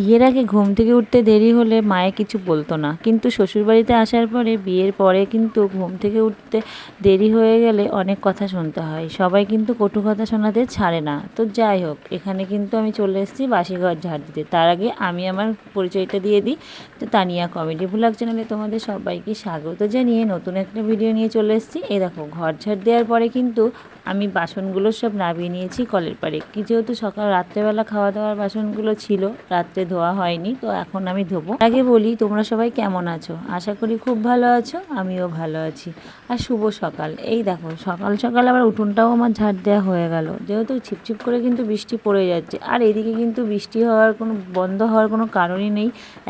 বিয়ের আগে ঘুম থেকে উঠতে দেরি হলে মায়ে কিছু বলতো না। কিন্তু শ্বশুরবাড়িতে আসার পরে, বিয়ের পরে কিন্তু ঘুম থেকে উঠতে দেরি হয়ে গেলে অনেক কথা শুনতে হয়। সবাই কিন্তু কটু কথা শোনাতে ছাড়ে না। তো যাই হোক, এখানে কিন্তু আমি চলে এসেছি বাসিঘর ঝাড় দিতে। তার আগে আমি আমার পরিচয়টা দিয়ে দিই। তো তানিয়া কমেডি ব্লগ চ্যানেলে তোমাদের সবাইকে স্বাগত জানিয়ে নতুন একটা ভিডিও নিয়ে চলে এসেছি। এই দেখো, ঘর ঝাড় দেওয়ার পরে কিন্তু আমি বাসনগুলো সব নামিয়ে নিয়েছি কলের পাড়ে। কি যেহেতু সকাল, রাত্রেবেলা খাওয়া দাওয়ার বাসনগুলো ছিল, রাত্রে ধোয়া হয়নি, তো এখন আমি ধোবো। আগে বলি, তোমরা সবাই কেমন আছো? আশা করি খুব ভালো আছো, আমিও ভালো আছি। আর শুভ সকাল। এই দেখো, সকাল সকাল আবার উঠোনটাও আমার ঝাড় দেওয়া হয়ে গেল। যেহেতু ছিপছিপ করে কিন্তু বৃষ্টি পড়ে যাচ্ছে। আর এদিকে কিন্তু বৃষ্টি হওয়ার কোনো, বন্ধ হওয়ার কোনো কারণই নেই।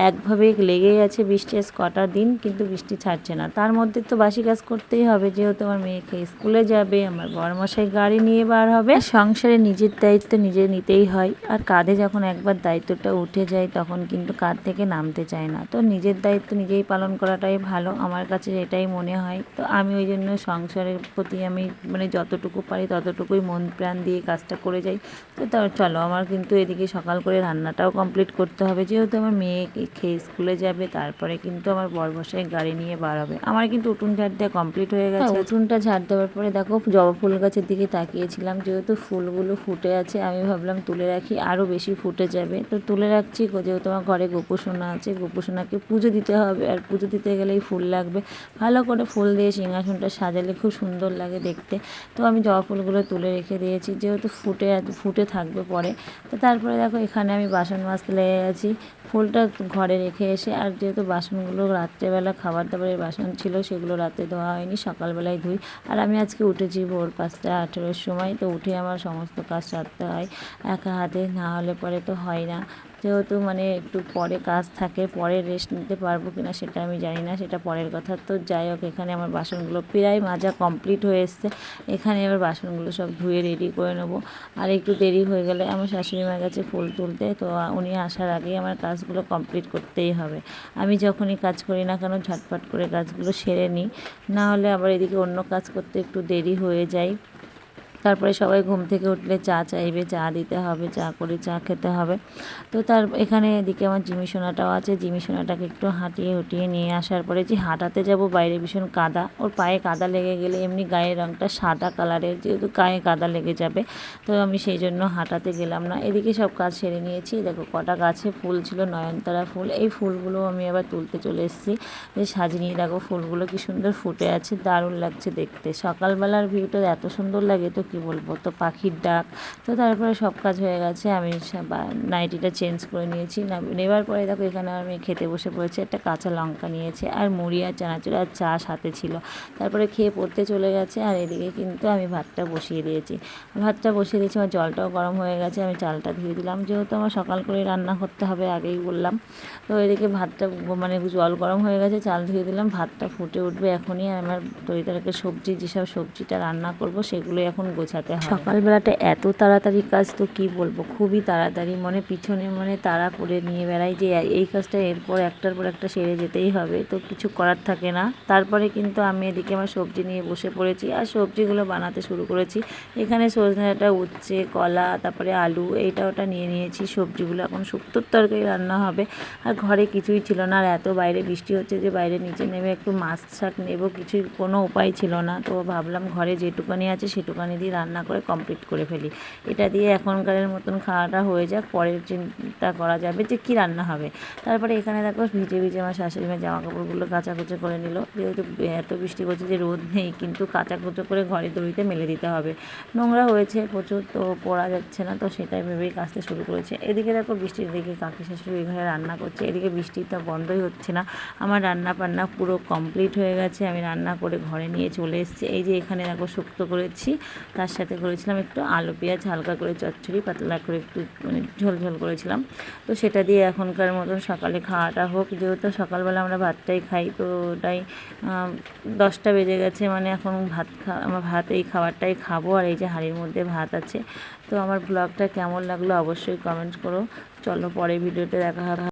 একভাবে লেগেই আছে বৃষ্টি আজ কটা দিন, কিন্তু বৃষ্টি ছাড়ছে না। তার মধ্যে তো বাসি কাজ করতেই হবে, যেহেতু আমার মেয়েকে স্কুলে যাবে, আমার বড়মশাই গাড়ি নিয়ে বার হবে। সংসারে নিজের দায়িত্ব নিজে নিতেই হয়। আর কাঁধে যখন একবার দায়িত্বটা উঠে যায়, তখন কিন্তু কাঁধ থেকে নামতে চায় না। তো নিজের দায়িত্ব নিজেই পালন করাটাই ভালো। আমার কাছে এটাই মনে হয়। তো আমি ওই জন্য সংসারের প্রতি আমি মানে যতটুকু পারি ততটুকুই মন প্রাণ দিয়ে কাজটা করে যাই। তো তা চলো, আমার কিন্তু এদিকে সকাল করে রান্নাটাও কমপ্লিট করতে হবে। যেহেতু আমার মেয়ে খেয়ে স্কুলে যাবে, তারপরে কিন্তু আমার বরমশাই গাড়ি নিয়ে বার হবে। আমার কিন্তু উঠুন ঝাড় দেওয়া কমপ্লিট হয়ে গেছে। উঠুনটা ঝাড় দেওয়ার পরে দেখো জবা ফুল গাছের দিকে তাকিয়েছিলাম, যেহেতু ফুলগুলো ফুটে আছে, আমি ভাবলাম তুলে রাখি, আরও বেশি ফুটে যাবে। তো তুলে রাখছি, যেহেতু আমার ঘরে গোপোষণা আছে গোপোষণাকে পুজো দিতে হবে, আর পুজো দিতে গেলেই ফুল লাগবে। ভালো করে ফুল দিয়ে সিংহাসনটা সাজালে খুব সুন্দর লাগে দেখতে। তো আমি জবা ফুলগুলো তুলে রেখে দিয়েছি, যেহেতু ফুটে ফুটে থাকবে পরে। তো তারপরে দেখো, এখানে আমি বাসন মাজতে লেগে গেছি। ফুলটা ঘরে রেখে এসে, আর যেহেতু বাসনগুলো রাত্রেবেলা খাবার দাবারের বাসন ছিল, সেগুলো রাতে ধোয়া হয়নি, সকালবেলায় ধুই। আর আমি আজকে উঠেছি ভোর পাঁচটা আঠেরোর সময়, তো উঠে আমার সমস্ত কাজ সারতে হয়, একা হাতে, না হলে পরে তো হয় না। যেহেতু মানে একটু পরে কাজ থাকে, পরে রেস্ট নিতে পারব কিনা সেটা আমি জানি না, সেটা পরের কথা। তো যাই হোক, এখানে আমার বাসনগুলো প্রায় মাজা কমপ্লিট হয়ে এসছে। এখানে এবার বাসনগুলো সব ধুয়ে রেডি করে নেব। আর একটু দেরি হয়ে গেলে আমার শাশুড়ি মার কাছে ফুল তুলতে, তো উনি আসার আগেই আমার কাজগুলো কমপ্লিট করতেই হবে। আমি যখনই কাজ করি না কেন, ঝটপট করে কাজগুলো সেরে নিই। না হলে আবার এদিকে অন্য কাজ করতে একটু দেরি হয়ে যায়। তারপরে সবাই ঘুম থেকে উঠলে চা চাইবে, চা দিতে হবে, চা করে চা খেতে হবে। তো তার এখানে এদিকে আমার জিমি সোনাটাও আছে। জিমি সোনাটাকে একটু হাঁটিয়ে হুটিয়ে নিয়ে আসার পরে যে হাঁটাতে যাব, বাইরে ভীষণ কাদা। ওর পায়ে কাদা লেগে গেলে এমনি গায়ের রঙটা সাদা কালারের, যেহেতু গায়ে কাদা লেগে যাবে, তো আমি সেই জন্য হাঁটাতে গেলাম না। এদিকে সব কাজ সেরে নিয়েছি। দেখো কটা গাছে ফুল ছিল, নয়নতারা ফুল। এই ফুলগুলো আমি আবার তুলতে চলে এসেছি। যে সাজিয়ে নিয়ে দেখো ফুলগুলো কি সুন্দর ফুটে আছে, দারুণ লাগছে দেখতে। সকালবেলার ভিউটা এত সুন্দর লাগে, তো কি বলব? তো পাখির ডাক। তো তারপরে সব কাজ হয়ে গেছে। আমি নাইটিটা চেঞ্জ করে নিয়েছি। নেবার পরে দেখো এখানে আমি খেতে বসে পড়েছি। একটা কাঁচা লঙ্কা নিয়েছি আর মুড়ি আর চানাচুর আর চা সাথে ছিল। তারপরে খেয়ে পড়তে চলে গেছে আর এদিকে কিন্তু আমি ভাতটা বসিয়ে দিয়েছি। ভাতটা বসিয়ে দিয়েছি। আমার জলটাও গরম হয়ে গেছে। আমি চালটা ধুয়ে দিলাম। যেহেতু আমার সকাল করে রান্না করতে হবে আগেই বললাম। তো এদিকে ভাতটা মানে জল গরম হয়ে গেছে। চাল ধুয়ে দিলাম। ভাতটা ফুটে উঠবে এখনই। আমার তরি সবজি, যেসব সবজিটা রান্না করব সেগুলো এখন গোছাতে হবে সকালবেলাটা এত তাড়াতাড়ি কাজ তো কি বলব? খুবই তাড়াতাড়ি, মনে পিছনে মনে তাড়া করে নিয়ে বেড়াই যে এই কাজটা এরপর একটার পর একটা সেরে যেতেই হবে, তো কিছু করার থাকে না। তারপরে কিন্তু আমি এদিকে আমার সবজি নিয়ে বসে পড়েছি আর সবজিগুলো বানাতে শুরু করেছি। এখানে সজনেটা উচ্ছে, কলা, তারপরে আলু, এইটা ওটা নিয়ে নিয়েছি। সবজিগুলো এখন শুক্তোর তরকারি রান্না হবে। আর ঘরে কিছুই ছিল না আর এত বাইরে বৃষ্টি হচ্ছে যে বাইরে নিচে নেমে একটু মাছ শাক নেব, কিছুই কোনো উপায় ছিল না। তো ভাবলাম ঘরে যেটুকানি আছে সেটুকানি দিয়ে রান্না করে কমপ্লিট করে ফেলি। এটা দিয়ে এখনকারের মতন খাওয়াটা হয়ে যাক, পরের চিন্তা করা যাবে যে কি রান্না হবে। তারপরে এখানে দেখো ভিজে ভিজে আমার শাশুড়ি মা জামা কাপড়গুলো কাঁচা কাচাকুচো করে নিল। যেহেতু এত বৃষ্টি করছে যে রোদ নেই, কিন্তু কাচাকুচো করে ঘরে দড়িতে মেলে দিতে হবে। নোংরা হয়েছে প্রচুর, তো পড়া যাচ্ছে না, তো সেটাই ভেবেই কাজটা শুরু করেছে। এদিকে দেখো বৃষ্টির দিকে কাকি শাশুড়ি এখানে রান্না করছে। এদিকে বৃষ্টি তো বন্ধই হচ্ছে না। আমার রান্না বান্না পুরো কমপ্লিট হয়ে গেছে। আমি রান্না করে ঘরে নিয়ে চলে এসেছি। এই যে এখানে দেখো শুক্তো করেছি। তার সাথে করেছিলাম একটু আলু পেঁয়াজ, হালকা করে চচ্চড়ি, পাতলা করে একটু মানে ঝোল ঝোল করেছিলাম। তো সেটা দিয়ে এখনকার মতন সকালে খাওয়াটা হোক। যেহেতু সকালবেলা আমরা ভাতটাই খাই, তো ওটাই দশটা বেজে গেছে মানে এখন ভাত খা, আমার ভাত এই খাবারটাই খাব। আর এই যে হাঁড়ির মধ্যে ভাত আছে, তো আমার ব্লগটা কেমন লাগল অবশ্যই কমেন্ট করো। চলো পরে ভিডিওতে দেখা হবে।